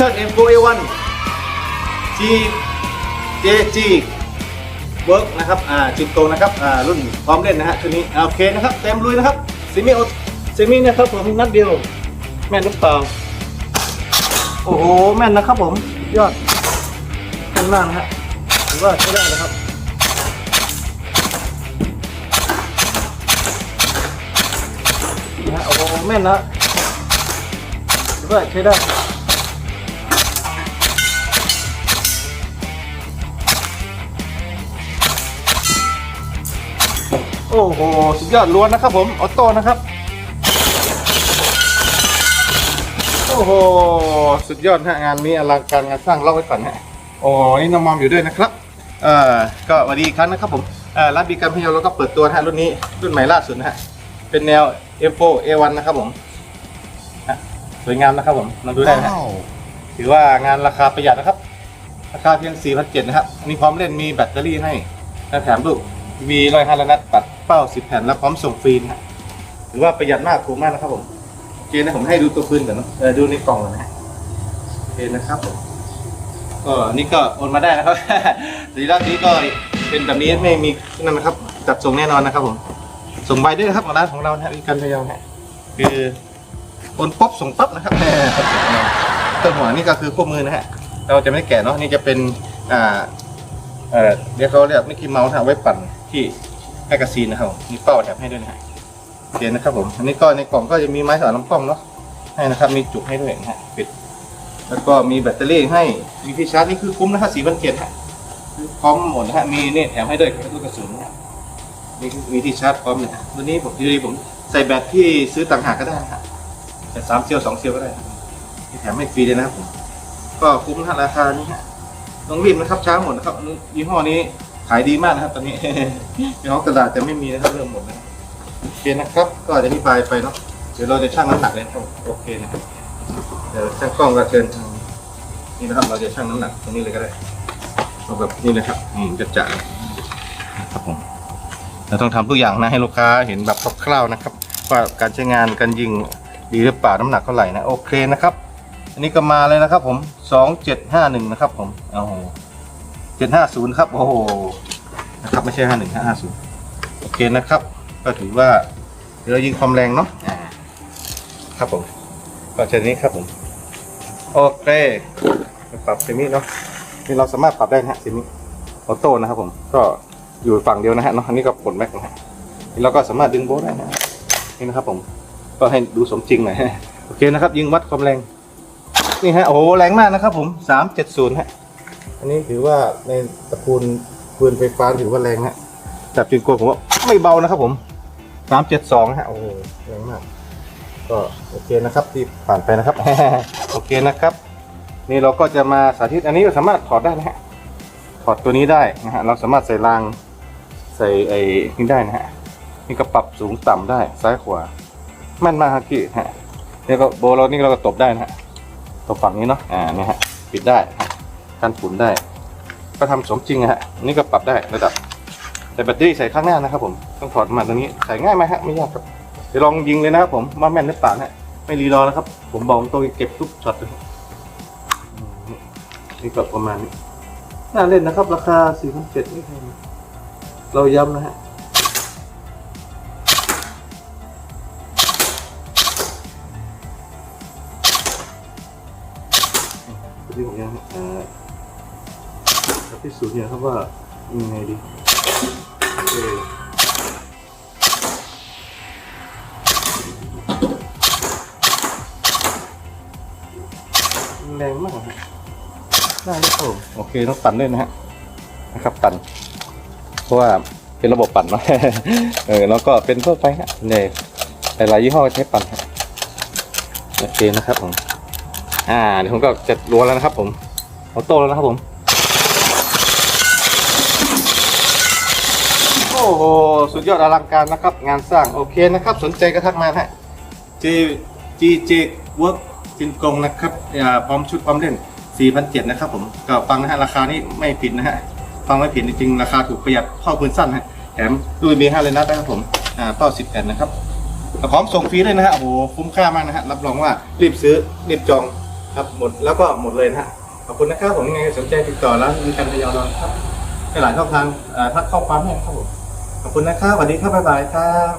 Action M4A1 G JG Work นะครับ อ่าจุดโตนะครับ อ่า รุ่นพร้อมเล่นนะฮะชุดนี้โอเคนะครับ เต็มลุยนะครับซิมิโอซิมินะครับผมนัดเดียว แม่นหรือเปล่า โอ้โห แม่นนะครับผม ยอดแม่นมากนะฮะถือว่าใช้ได้นะครับนะฮะโอ้โหแม่นนะถือว่าใช้ได้ โอ้โหสุดยอดล้วนนะครับผมออโต้นะครับ โอ้โหสุดยอดฮะงานนี้อลังการงานสร้างเล่าไว้ก่อนฮะโอ้นี่น้องมอมอยู่ด้วยนะครับเอ่อก็สวัสดีอีกครั้งนะครับผมเอ่อร้านบีการพยาเราก็เปิดตัวนะฮะรุ่นนี้รุ่นใหม่ล่าสุดนะฮะเป็นแนว F4 A1 นะครับผมฮะสวยงามนะครับผมลองดูได้นะฮะ ถือว่างานราคาประหยัดนะครับ ราคาเพียง 4,700นะครับอันนี้พร้อมเล่นมีแบตเตอรี่ให้และแถมลูก V ร้อยห้านัดปัดเป้า10แผ่นและพร้อมส่งฟรีนะฮะถือว่าประหยัดมากคุ้มากนะครับผมโอเคนะผมให้ดูตัวปืนก่อนเนอะเออดูในกล่องก่อนนะฮะโอเคนะครับผมก็อันนี้ก็โอนมาได้นะครับ สีด้านนี้ก็เป็นแบบนี้ไม่มีนั่นนะครับ จัดส่งแน่นอนนะครับผมส่งใบด้วยนะครับของร้านของเรานะฮะมีการพยายามฮะคือโอนป๊บส่งปั๊บนะครับเครื่องหัวนี่ก็คือคู่มือนะฮะเราจะไม่แกะเนาะนี่จะเป็นอ่า เอ่อเดี๋ยวเขาเรียกมิกกี้เมาส์นะฮะไว้ปั่นที่แมกกาซีนนะครับมีเป้าแถมให้ด้วยนะฮะโอเคนะครับผมอันนี้ก็ในกล่องก็จะมีไม้สานลำกล้องเนาะให้นะครับมีจุกให้ด้วยนะฮะปิด แล้วก็มีแบตเตอรี่ให้มีที่ชาร์จนี่คือคุ้มนะฮะสี่พันเจ็ดฮะคือพร้อมหมดนะฮะมีนี่แถมให้ด้วยลูกกระสุนนะฮะนี่มีที่ชาร์จพร้อมเนี่ยตัวนี้ผมดีผมใส่แบตที่ซื้อต่างหากก็ได้ฮะแต่สามเซลล์สองเซลล์ก็ได้ครับนี่แถมให้ฟรีเลยนะครับผมก็คุ้มนะราคานี้ฮะ ต้องรีบนะครับช้าหมดนะครับยี่ห้อนี้ขายดีมากนะครับ ตอนนี้ยี่ห้อกระดาษจะไม่มีนะครับเริ่มหมดแล้วโอเคนะครับ ก็จะอธิบายไปเนาะเดี๋ยวเราจะชั่งน้ำหนักเลยครับโอเคนะครับเดี๋ยวช่างกล้องก็เชิญทางนี่นะครับ เราจะชั่งน้ำหนักตรงนี้เลยก็ได้เอาแบบนี้เลยครับอืมจะจ่ายครับผมเราต้องทำทุกอย่างนะให้ลูกค้าเห็นแบบคร่าวๆนะครับ ว่าการใช้งานการยิงดีหรือเปล่าน้ำหนักเท่าไหร่นะโอเคนะครับ นนี้ก็มาเลยนะครับผมสองเจ็ดห้าหนึ่งนะครับผมโอ้โหเจ็ดห้าศูนย์ครับโอ้โหนะครับไม่ใช่ห้าหนึ่งห้าห้าศูนย์โอเคนะครับ ก็ถือว่าเดี๋ยวเรายิงความแรงเนาะอ่าครับผมก็เช่นนี้ครับผมโอเคปรับเซมิเนาะนี่เราสามารถปรับได้นะฮะเซมิออโต้นะครับผมก็อยู่ฝั่งเดียวนะฮะเนาะอันนี้ก็ปลดแม็กนะฮะนี่เราก็สามารถดึงโบทได้นะฮะนี่นะครับผมก็ให้ดูสมจริงหน่อยฮะโอเคนะครับ ยิงวัดความแรง นี่ฮะโอ้โหแรงมากนะครับผมสามเจ็ดศูนย์ฮะอันนี้ถือว่าในตระกูลปืนไฟฟ้าถือว่าแรงฮะจับจิงโกนผมว่าไม่เบานะครับผมสามเจ็ดสองฮะโอ้โหแรงมาก ก็โอเคนะครับที่ผ่านไปนะครับ โอเคนะครับ นี่เราก็จะมาสาธิตอันนี้เราสามารถถอดได้นะฮะถอดตัวนี้ได้นะฮะเราสามารถใส่รางใส่ไอ้นี่ได้นะฮะนี่ก็ปรับสูงต่ำได้ซ้ายขวาแม่นมากครับพี่ฮะนี่ก็โบเรานี่เราก็ตบได้นะฮะ ตบฝั่งนี้เนาะอ่านี่ฮะปิดได้กันฝุ่นได้ ก็ทำสมจริงฮะนี่ก็ปรับได้ระดับ แต่แบตเตอรี่ใส่ข้างหน้านะครับผมต้องถอดมาตัวนี้ใส่ง่ายไหมฮะไม่ยากครับเดี๋ยวลองยิงเลยนะครับผมว่าแม่นหรือเปล่านะไม่รีรอนะครับ ผมบอกตรงเก็บทุกช็อตเลยนี่ก็ประมาณนี้น่าเล่นนะครับ ราคา4 7 0 0ไม่แพงเราย้ำนะฮะ ที่ผมยังเอ่อจะพิสูจน์เนี่ยครับว่ายังไงดีโอเคแรงมากฮะได้ครับผมโอเคต้องปั่นด้วยนะฮะนะครับปั่นเพราะว่าเป็นระบบปั่นเนาะเออแล้วก็เป็นทั่วไปฮะในหลายๆยี่ห้อใช้ปั่นฮะโอเคนะครับผม อ่าเดี๋ยวผมก็จะรัวแล้วนะครับผมออโต้แล้วนะครับผม โอ้โหสุดยอดอลังการนะครับ งานสร้างโอเคนะครับ สนใจก็ทักมาฮะ J G J Work จินกงนะครับอ่าพร้อมชุดพร้อมเล่น 4,700นะครับผมก็ฟังนะฮะราคานี้ไม่ผิดนะฮะฟังไม่ผิดจริงๆราคาถูกประหยัดเข้าปืนสั้นฮะแถมดูมี5เลยนัดนะครับผมอ่าเป้า10แผ่นนะครับพร้อมส่งฟรีด้วยนะฮะโอ้โหคุ้มค่ามากนะฮะรับรองว่ารีบซื้อรีบจอง ครับหมดแล้วก็หมดเลยนะฮะขอบคุณนะครับผมยังไงสนใจติดต่อร้านมีการพยาเราครับในหลายช่องทางอ่าทักข้อความให้ครับผมขอบคุณนะครับสวัสดีครับบ๊ายบายครับ